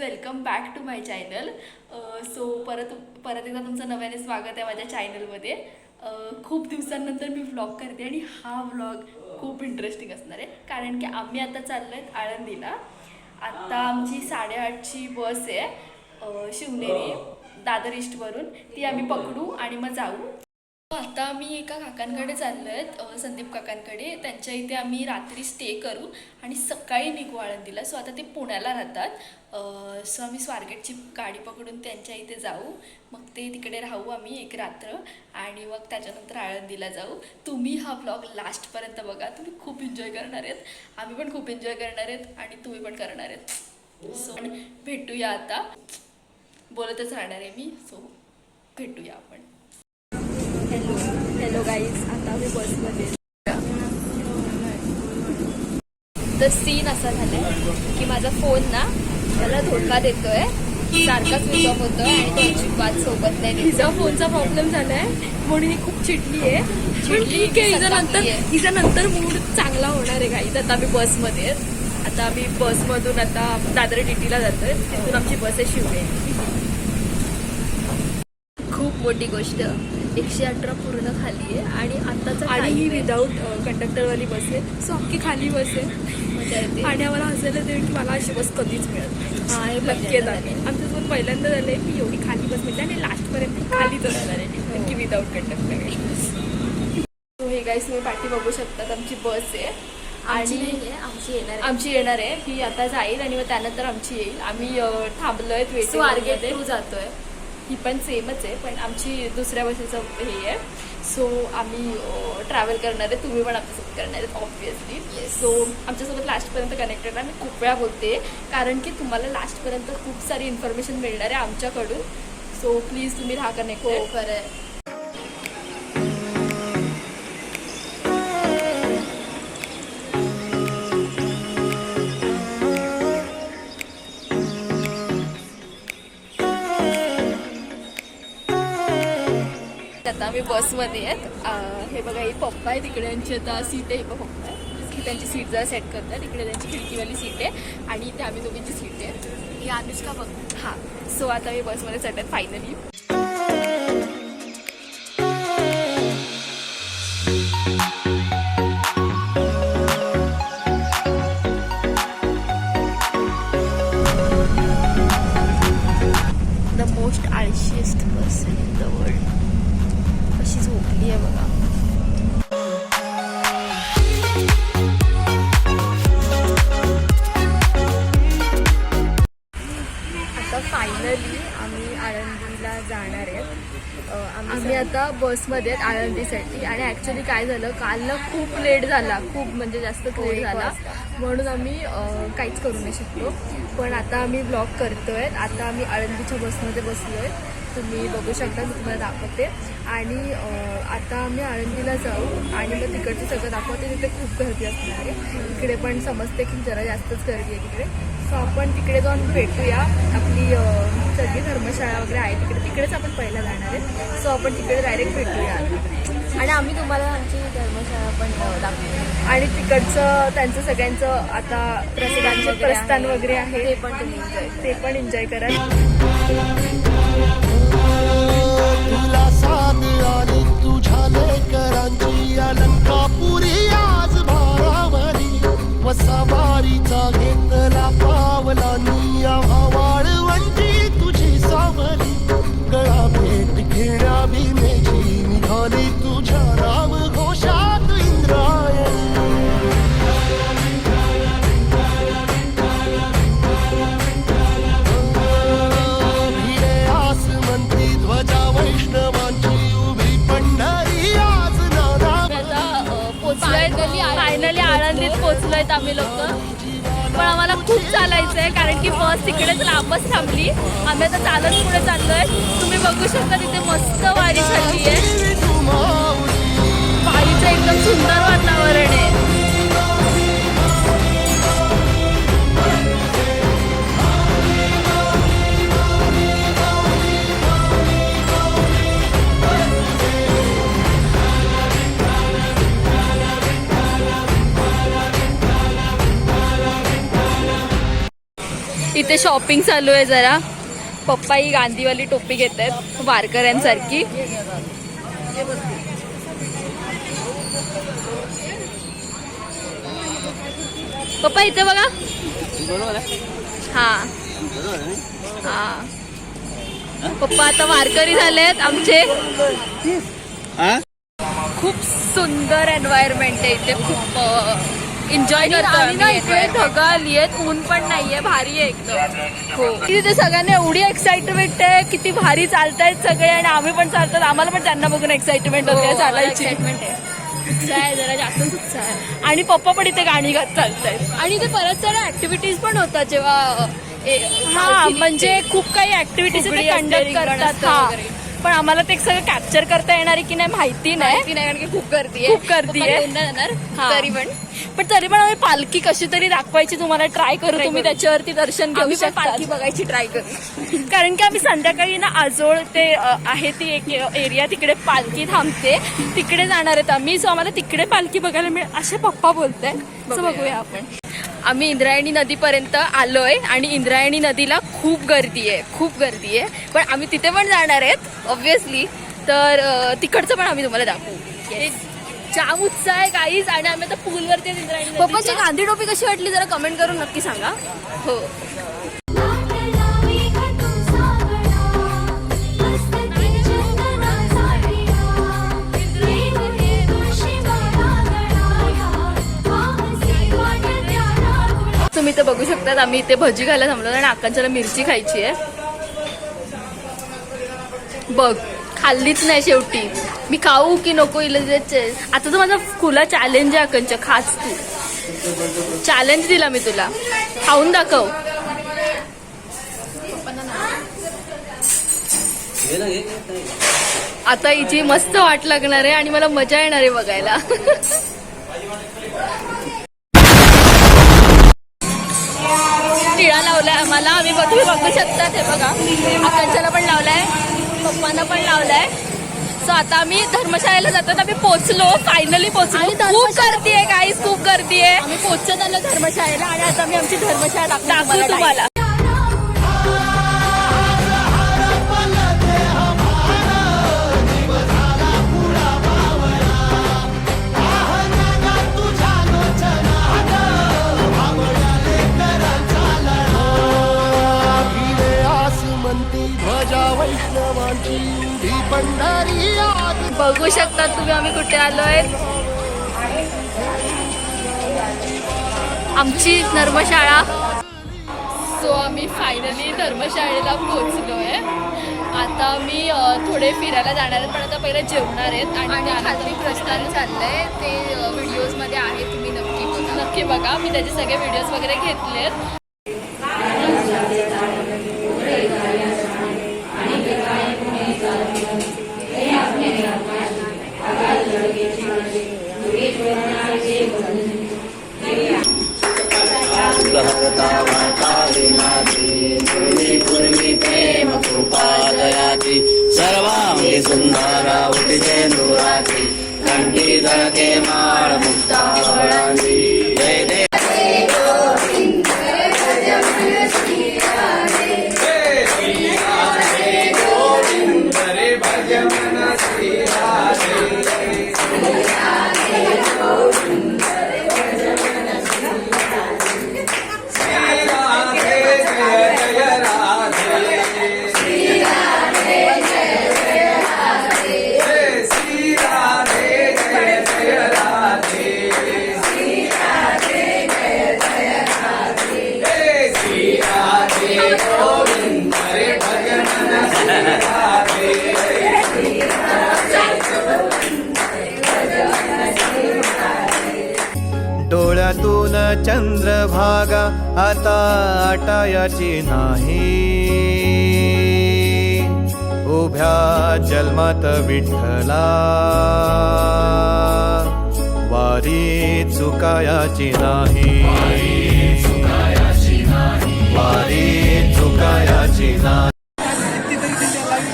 Welcome back to my channel so परत परत एकदा तुमचं नव्याने स्वागत आहे माझ्या चॅनलमध्ये uh, खूप दिवसांनंतर मी व्लॉग करते आणि हा व्लॉग खूप इंटरेस्टिंग असणार आहे. कारण की आम्ही आता चाललो आहेत आळंदीला. आत्ता आमची साडेआठची बस आहे शिवनेरी दादर ईस्टवरून ती आम्ही पकडू आणि मग जाऊ. हो, आता आम्ही एका काकांकडे चाललो आहेत संदीप काकांकडे. त्यांच्या इथे आम्ही रात्री स्टे करू आणि सकाळी निघू आळंदीला. सो आता ते पुण्याला राहतात. सो आम्ही स्वारगेटची गाडी पकडून त्यांच्या इथे जाऊ. मग ते तिकडे राहू आम्ही एक रात्र आणि मग त्याच्यानंतर आळंदीला जाऊ. तुम्ही हा ब्लॉग लास्टपर्यंत बघा. तुम्ही खूप एन्जॉय करणार आहेत. आम्ही पण खूप एन्जॉय करणार आहेत आणि तुम्ही पण करणार आहेत. सो भेटूया आता. बोलतच राहणार आहे मी. सो भेटूया आपण. हॅलो गाईज आता मी बसमध्ये तर सीन असा झालाय की माझा फोन ना मला धोका देतोय. सारखा स्विच ऑफ होतोय आणि तो अजिबात सोबत नाही देत. हिचा फोनचा प्रॉब्लेम झालाय. म्हणून ही खूप चिडली आहे. चिडली ठीक आहे हिचा नंतर. हिचा नंतर मूड चांगला होणार आहे गाईत आता आम्ही बसमध्ये आहेत. आता आम्ही बसमधून आता दादर टीटीला जातोय. तिथून आमची बस आहे शिवनेरी. खूप मोठी गोष्ट. एकशे अठरा पूर्ण खाली आहे आणि आताचा आणि ही. विदाऊट कंडक्टरवाली बस आहे. सो अख्खी खाली बस आहे. आणि आम्हाला हसायला देईल की मला अशी बस कधीच मिळत नाही. हा, हे नक्की आमच्यासोबत पहिल्यांदा झालंय की एवढी खाली बस मिळते आणि लास्टपर्यंत खालीच असणार आहे. कारण की without conductor so hey guys तुम्ही पाठी बघू शकतात आमची बस आहे. आणि आमची येणार आहे. आमची येणार आहे. ही आता जाईल आणि मग त्यानंतर आमची येईल. आम्ही थांबलोय स्वारगेट जातोय. ही पण सेमच आहे पण आमची दुसऱ्या बसेचं हे आहे. सो आम्ही ट्रॅव्हल करणार आहे तुम्ही पण आमच्यासोबत करणार आहेत Yes. सो आमच्यासोबत लास्टपर्यंत कनेक्टेड आहे. मी खूप वेळा बोलते कारण की तुम्हाला लास्टपर्यंत खूप सारी इन्फॉर्मेशन मिळणार आहे आमच्याकडून. सो प्लीज तुम्ही राहा हो कनेक्टेड खरं आता आम्ही बसमध्ये आहेत. हे बघा ही पप्पा आहे तिकडे यांची आता सीट आहे. पप्पा. आहे की त्यांची सीट जरा सेट करतात. तिकडे त्यांची खिडकीवाली सीट आहे. आणि इथे आम्ही दोघींची सीट आहे. ही अनुष्का बघ. हां. सो आता मी बसमध्ये चढत फायनली आता बसमध्ये आहेत आळंदीसाठी. आणि ॲक्च्युली काय झालं काल खूप लेट झाला. खूप म्हणजे जास्त लेट झाला. म्हणून आम्ही काहीच करू नाही शकलो. पण आता आम्ही ब्लॉग करतोय. आता आम्ही आळंदीच्या बसमध्ये बसलोय. तुम्ही बघू शकता मी तुम्हाला दाखवते. आणि आता आम्ही आळंदीला जाऊ. आणि मग तिकडचं सगळं दाखवते. तिथे खूप गर्दी असणार आहे. इकडे पण समजते की जरा जास्तच गर्दी आहे तिकडे. सो आपण तिकडे जाऊन भेटूया. आपली सगळी धर्मशाळा वगैरे आहे तिकडे. तिकडेच आपण पहिला जाणार आहे. सो आपण तिकडे डायरेक्ट भेटूया. आणि आम्ही तुम्हाला आमची धर्मशाळा पण दाखवू. आणि तिकडचं त्यांचं सगळ्यांचं आता प्रसिद्धांचे प्रस्थान. वगैरे आहे. ते पण तुम्ही ते पण एन्जॉय करा. तुझ्या लेकरांची अलंकापुरी आज भारावरी वसावारीचा घेतला पावलांनी वाळवंटी आम्ही लोक. पण आम्हाला खूप चालायचं आहे कारण की बस तिकडेच लांबच थांबली. आम्ही आता चालत पुढे चाललोय. तुम्ही बघू शकता तिथे मस्त वारी झाली आहे वारीचं एकदम सुंदर वातावरण आहे. इथे शॉपिंग चालू आहे जरा. पप्पा ही गांधीवाली टोपी घेत आहेत वारकऱ्यांसारखी पप्पा इथे बघा. हा. हा. पप्पा आता वारकरी झालेत आमचे. खूप सुंदर एन्व्हायरमेंट आहे इथे. खूप एन्जॉय ढगा आलीयत ऊन पण नाहीये भारी आहे एकदम. हो. तिथे सगळ्यांना एवढी एक्साइटमेंट आहे किती भारी चालतायत सगळे आणि आम्ही पण चालतात आम्हाला पण त्यांना बघून एक्साइटमेंट होते चालायची. एक्साइटमेंट आहे. उत्साह आहे जरा जास्तच उत्साह आहे. आणि पप्पा पण इथे गाणी गात चालतायत. आणि इथे परत साऱ्या ऍक्टिव्हिटीज पण होतात जेव्हा हा म्हणजे खूप काही ऍक्टिव्हिटीज कंडक्ट करतात. हा. पण आम्हाला ते सगळं कॅप्चर करता येणार आहे की नाही माहिती नाही. नाही कारण की खूप गर्दी आहे. खूप गर्दी आहे. पप्पा दोनदा जाणार हा. तरी पण. पण तरी पण आम्ही पालखी कशी तरी दाखवायची तुम्हाला ट्राय करू. तुम्ही. त्याच्यावरती दर्शन घेऊ आम्ही पण शकता. पालखी बघायची ट्राय करू. कारण की आम्ही संध्याकाळी ना आजोळ ते अ, आहे ती एक एरिया तिकडे पालखी थांबते. तिकडे जाणार आहेत आम्ही. सो आम्हाला तिकडे पालखी बघायला मिळेल असे पप्पा बोलताय सो. बघूया आपण. आम्ही इंद्रायणी नदीपर्यंत आलोय आणि इंद्रायणी नदीला खूप गर्दी आहे खूप गर्दी आहे. पण आम्ही तिथे पण जाणार आहेत ऑब्व्हियसली तर तिकडचं पण आम्ही तुम्हाला दाखवू. एक जाम उत्साह आहे काहीच आणि आम्ही आता पूलवरती इंद्रायणी पप्पाची गांधी टोपी कशी वाटली जरा कमेंट करून नक्की सांगा. हो. तुम्ही इथे बघू शकतात आम्ही इथे भजी खायला थांबलो आणि आकांच्याला मिरची खायची आहे. बघ खाल्लीच नाही शेवटी. मी खाऊ की नको इलाचे आता तर माझा खुला चॅलेंज आहे आकांच्या खास तू. चॅलेंज दिला मी तुला. खाऊन दाखव. आता हिची मस्त वाट लागणार आहे आणि मला मजा येणार आहे बघायला. आम्हाला आम्ही बघ- तुम्ही बघू शकता हे बघा. आकांक्षाला पण लावलाय पप्पांना पण लावलाय. सो आता आम्ही धर्मशाळेला जातो आम्ही पोहोचलो फायनली पोहोचलो खूप गर्दी आहे काहीच खूप गर्दी आहे. आम्ही पोहोचत आलो धर्मशाळेला आणि आता आम्ही आमची धर्मशाळा दाखवू तुम्हाला. बघू शकता तुम्ही आम्ही कुठे आलोय. आमची धर्मशाळा. सो आम्ही फायनली धर्मशाळेला पोहोचलोय. आता आम्ही अ, थोडे फिरायला जाणार आहेत पण आता पहिले जेवणार आहेत आणि खाली प्रस्थान चाललंय. ते व्हिडिओजमध्ये आहे तुम्ही नक्की नक्की बघा. मी त्याचे सगळे व्हिडिओज वगैरे घेतलेत. yeah. डोळ्यातून चंद्रभागा आता आटायाची नाही. उभ्या जन्मात विठ्ठला वारी चुकायाची नाही. वारी चुकायाची नाही.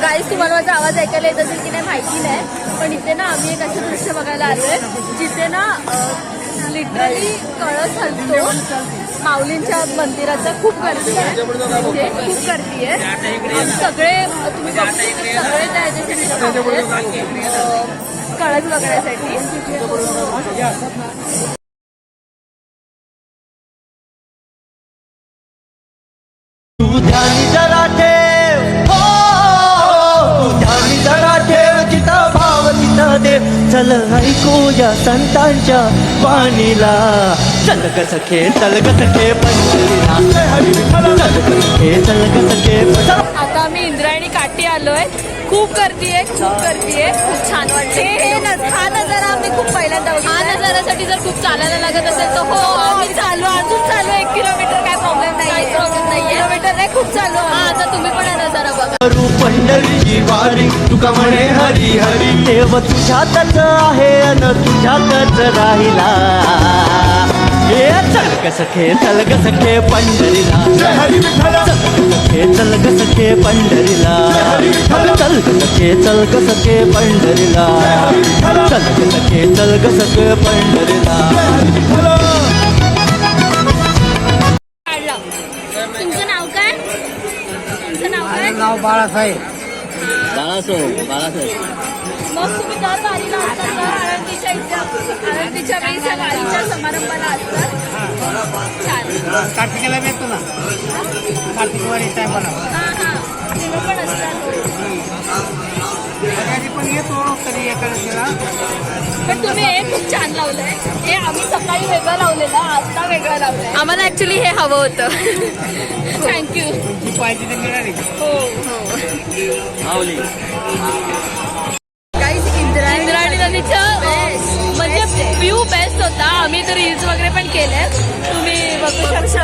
काहीच तुम्हाला माझा आवाज ऐकायला येत असेल की नाही माहिती नाही. पण इथे ना आम्ही एक असं दृश्य बघायला आलोय जिथे ना लिटरली कळस हलतो. माऊलींच्या मंदिराचा खूप गर्दी आहे. म्हणजे खूप गर्दी आहे. सगळे तुम्ही सगळे त्या कळस बघण्यासाठी. तू ध्यानी जरा चल ऐकूया संतांच्या वाणीला चल ग सखे चल ग सखे पंढरीला चल ग सखे चल ग सखे पंढरीला. आता आम्ही इंद्रायणी काठी आलोय. खूप गर्दी आहे खूप गर्दी आहे. खूप छान वाटते हे न- हा नजारा आम्ही खूप पहिल्यांदा हा नजारासाठी जर खूप चालायला लागत असेल तर हो आम्ही चालू अजून चालू एक किलोमीटर काय प्रॉब्लेम नाही प्रॉब्लेम नाही किलोमीटर नाही खूप चालू. हा आता तुम्ही पण वारी तुका म्हणे हरी हरी. देव तुझ्यातच आहे अन तुझ्यातच राहिला. हे चल ग सखे चल ग सखे पंढरीला. चल ग सखे पंढरीला. चल ग सखे चल ग सखे पंढरीला. चल ग सखे चल ग सखे पंढरीला. काढला तुमचं नाव काय? तुमचं नाव काय? नाव बाळासाहेब. बाळासाहेब बाळासाहेब. मग तुम्ही दर वारीला असतात आळंदीच्या इथे आळंदीच्या वेळी त्या वारीच्या समारंभाला असतात. छान. कार्तिकेला येतो ना? हा हा. तुम्ही पण असतात. कधी पण येतो पण तुम्ही हे खूप छान लावलंय. हे आम्ही सकाळी वेगळं लावलेलं आता वेगळं लावलंय. आम्हाला ऍक्च्युली हे हवं होतं. थँक्यू पाहिजे ते मिळाली. हो. हो. माऊली. इंद्रायणी नदीचं म्हणजे व्ह्यू बेस्ट होता. आम्ही तर रील्स वगैरे पण केले तुम्ही बघू शकता.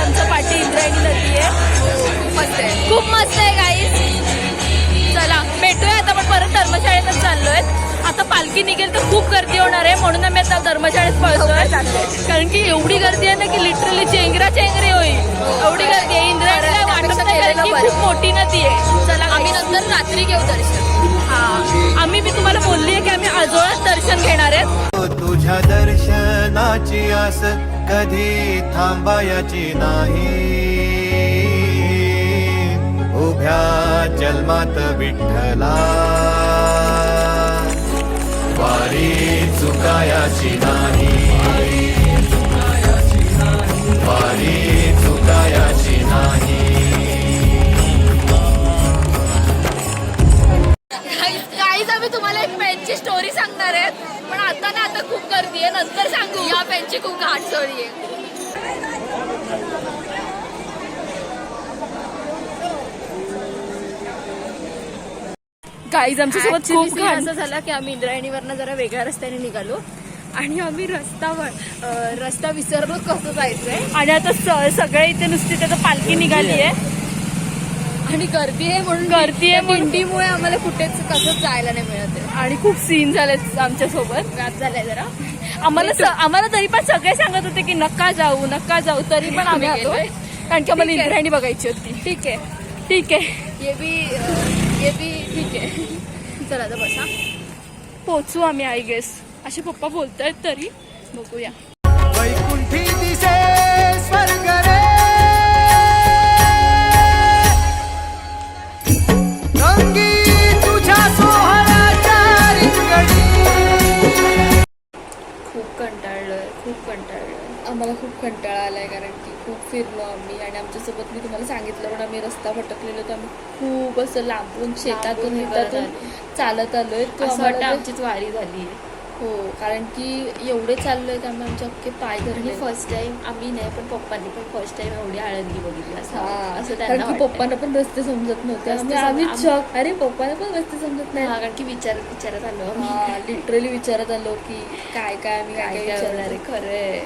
आमचं पाठी इंद्रायणी नदी आहे. खूप मस्त आहे. खूप मस्त आहे गाईज चला भेटूया आता आपण परत धर्मशाळेतच चाललोय. आता पालखी निघेल तर खूप गर्दी होणार आहे म्हणून आम्ही आता धर्मशाळेत पळतोय. कारण की एवढी गर्दी आहे ना की लिटरली चेंगरा चेंगरी होईल. एवढी गर्दी आहे इंद्रायणी काय वाटत नाही खूप मोठी नदी आहे. चला आम्ही नंतर रात्री घेऊ दर्शन. हा आम्ही मी तुम्हाला बोलली आहे की आम्ही आजोळात दर्शन घेणार आहेत. तुझ्या दर्शनाची आस कधी थांबायची नाही. उभ्या जन्मात विठ्ठला. वारी चुकायाची नाही. वारी चुकायाची नाही. काहीच आम्ही तुम्हाला एक पेनची स्टोरी सांगणार आहेत. पण आता ना आता खूप गर्दी आहे. नंतर सांगू. या पेनची खूप घाट स्टोरी आहे. गाईज आमच्यासोबत खूप घाण असं झालं की आम्ही इंद्रायणीवरनं जरा वेगळ्या रस्त्याने निघालो. आणि आम्ही रस्तावर रस्ता विसरलो कसं जायचंय. आणि आता स- सगळे इथे नुसती त्याचं पालखी निघाली आहे. आणि गर्दी आहे म्हणून गर्दी आहे दिंडीमुळे आम्हाला कुठेच कसंच जायला नाही मिळत आहे आणि खूप सीन झाले आमच्यासोबत व्याप झालाय जरा. आम्हाला स- आम्हाला तरी पण सगळे सांगत होते की नका जाऊ नका जाऊ तरी पण आम्ही आलो कारण की आम्हाला इंद्रायणी बघायची होती. ठीक आहे. ठीक आहे. ये बी ये बी ठीक आहे. चला आता बसा. पोचू आम्ही आय गेस असे पप्पा बोलतायत तरी. बघूया. वैकुंठी दिसे स्वर्ग रे. खूप कंटाळलोय खूप कंटाळलोय. आम्हाला खूप कंटाळा आलाय कारण की खूप फिरलो आम्ही आणि आमच्यासोबत मी तुम्हाला सांगितलं पण आम्ही रस्ता भटकलेलो तर आम्ही खूप असं लांबून शेतातून शेतातून चालत आलोय. तो आमचीच वारी झाली हो कारण की एवढे चाललोय त्यामुळे आमचे अख्खे पाय धरले. फर्स्ट टाइम आम्ही नाही पण पप्पांनी पण फर्स्ट टाइम एवढी आळंदी बघितली असं असं कारण की. पप्पांना पण रस्ते समजत नव्हते. आम्ही शॉक अरे पप्पांना पण रस्ते समजत नाही. कारण की विचार विचारत आलो लिटरली विचारत आलो की काय काय आम्ही काय काय विचारणार आहे? आहे खरंय.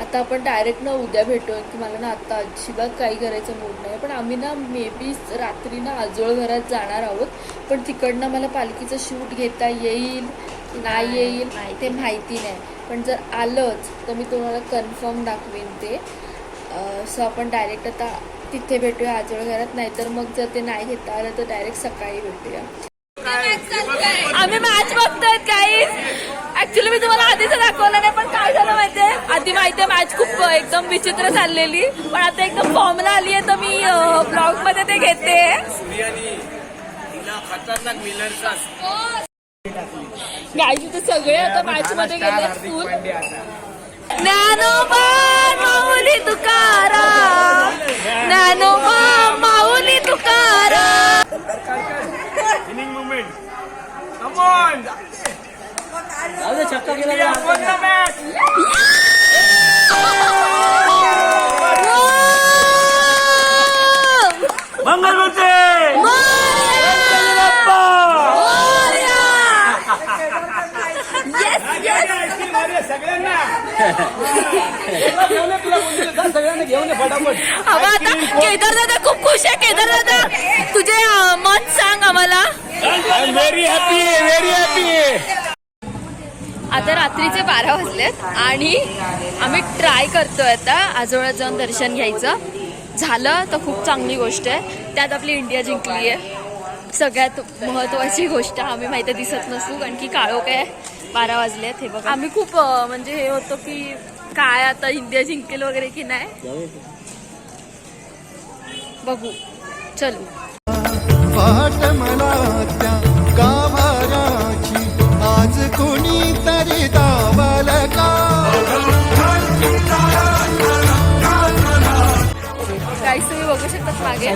आता आपण डायरेक्ट ना उद्या भेटूया की मला ना आता अजिबात काही करायचं मूड नाही. पण आम्ही ना मे बी रात्री ना आजोळ घरात जाणार आहोत. पण तिकडनं मला पालखीचं शूट घेता येईल नाही येईल ते माहिती नाही. पण जर आलंच तर मी तुम्हाला कन्फर्म दाखवेन ते. सो आपण डायरेक्ट आता तिथे भेटूया आजोळ घरात नाहीतर मग जर ते नाही घेता आलं तर डायरेक्ट सकाळी भेटूया. आम्ही मॅच बघतोय काही ऍक्च्युली मी तुम्हाला आधीच दाखवलं नाही पण ती माहितीये? मॅच खूप एकदम विचित्र चाललेली. पण आता एकदम फॉर्मला आली आहे तर मी ब्लॉगमध्ये ते घेते. गायची तर सगळे आता मॅच मध्ये गेले फुल ज्ञानोबा माऊली तुकारा. ज्ञानोबा माऊली तुकारा. जाऊ दे, छक्का गेला तर. हवा आता केदार दादा खूप खुश आहे केदार दादा. तुझे अं, मत सांग आम्हाला. व्हेरी हॅपी व्हेरी हॅपी आता रात्रीचे बारा वाजलेत आणि आम्ही ट्राय करतोय आता आजोळ्यात जाऊन दर्शन घ्यायचं. झालं तर खूप चांगली गोष्ट आहे. त्यात आपली इंडिया जिंकली आहे. सगळ्यात महत्वाची गोष्ट आम्ही माहिती दिसत नसू कारण की काळोख आहे. बारा वाजलेत हे बघा. आम्ही खूप म्हणजे हे होतो की काय आता इंडिया जिंकेल वगैरे की नाही. बघू. चलू. कोणी तरी दावल का? काही तुम्ही बघू शकतात मागे.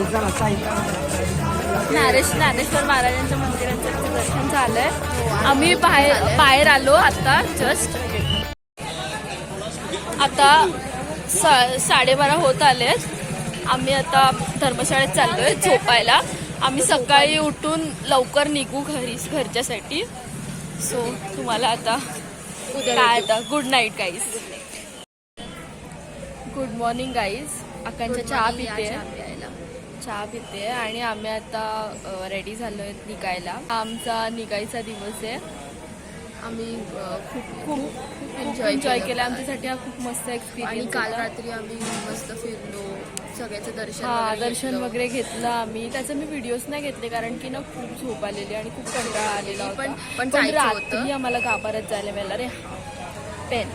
ज्ञानेश ज्ञानेश्वर महाराजांच्या मंदिराचं इथे दर्शन झालंय. आम्ही बाहेर बाहेर आलो आता जस्ट आता सा साडेबारा होत आलेत. आम्ही आता धर्मशाळेत चाललोय झोपायला. आम्ही सकाळी उठून लवकर निघू घरी घरच्यासाठी. सो तुम्हाला आता काय आता? Good night guys good morning guys आकांच्या चहा पिते चहा पिते आणि आम्ही आता रेडी झालोय निघायला. आमचा निघायचा दिवस आहे. आम्ही खूप खूप खूप एन्जॉय एन्जॉय केला. आमच्यासाठी हा खूप मस्त आणि एक्सपिरियन्स काल रात्री आम्ही मस्त फिरलो सगळ्याचं दर्शन हा वगैरे दर्शन घेतलं. वगैरे घेतलं आम्ही. त्याचे मी व्हिडिओज नाही घेतले कारण की ना खूप झोप आलेली आणि खूप कंटाळा आलेला होता पण- पण पण जायचं होतं. रात्री आम्हाला गाभारात जायला मिळालं. रे पेन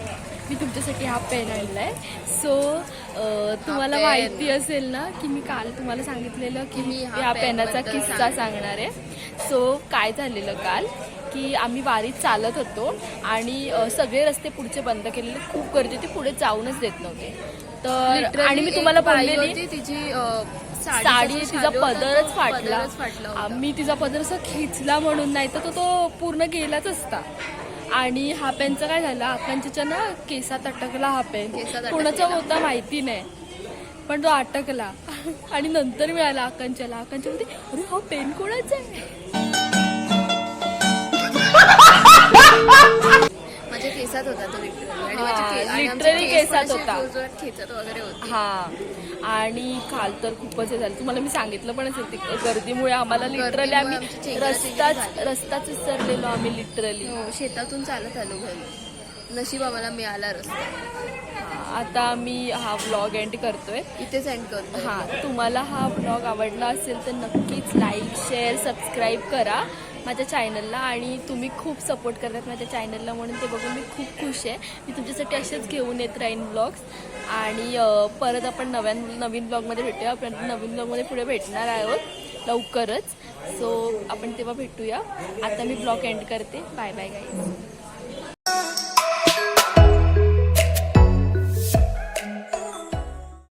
मी तुमच्यासाठी हा पेन आणलाय. सो तुम्हाला pen. माहिती असेल ना की मी काल तुम्हाला सांगितलेलं की मी मी हा या pen पेनाचा बद्दल किस्सा सांगणार. सांगणार आहे. सो काय झालेलं काल? की आम्ही वारीत चालत होतो आणि सगळे रस्ते पुढचे बंद केलेले. खूप गर्दी होती पुढे जाऊनच देत नव्हते. तर आणि मी तुम्हाला बोललेली होती, तिची साडी तिचा पदरच फाटला. आम्ही तिचा पदर असं खेचला म्हणून नाही तर तो तो पूर्ण गेलाच असता. आणि हा पेनचं काय झालं आकांच्या ना केसात अटकला हा पेन. कोणाचा होता माहिती नाही पण तो अटकला. आणि नंतर मिळाला आकांच्याला. आकांच्या म्हणते अरे हा पेन कोणाचा आहे? माझ्या केसात होता तो लिटरली केसात होता. खेचत वगैरे होते. हा. आणि काल तर खूपच हे झालं. तुम्हाला मी सांगितलं पण असेल ते गर्दीमुळे आम्हाला लिटरली गर्दीमुळे आम्ही रस्ताच. रस्ताच विसरलेलो आम्ही लिटरली हो शेतातून चालत आलो घरी. नशीब आम्हाला मिळाला रस्ता. आता आम्ही हा व्लॉग एंड करतोय. इथे सेंड करतो हा तुम्हाला हा व्लॉग आवडला असेल तर नक्कीच लाईक शेअर सबस्क्राईब करा माझ्या चॅनलला आणि तुम्ही खूप सपोर्ट करतात माझ्या चॅनलला म्हणून ते बघून मी खूप खुश आहे. मी तुमच्यासाठी असेच घेऊन येत राहीन ब्लॉग्स आणि परत आपण नव्या नवीन ब्लॉगमध्ये भेटूया. आपण नवीन ब्लॉगमध्ये पुढे भेटणार आहोत लवकरच. सो आपण तेव्हा भेटूया. आता मी ब्लॉग एंड करते. Bye bye guys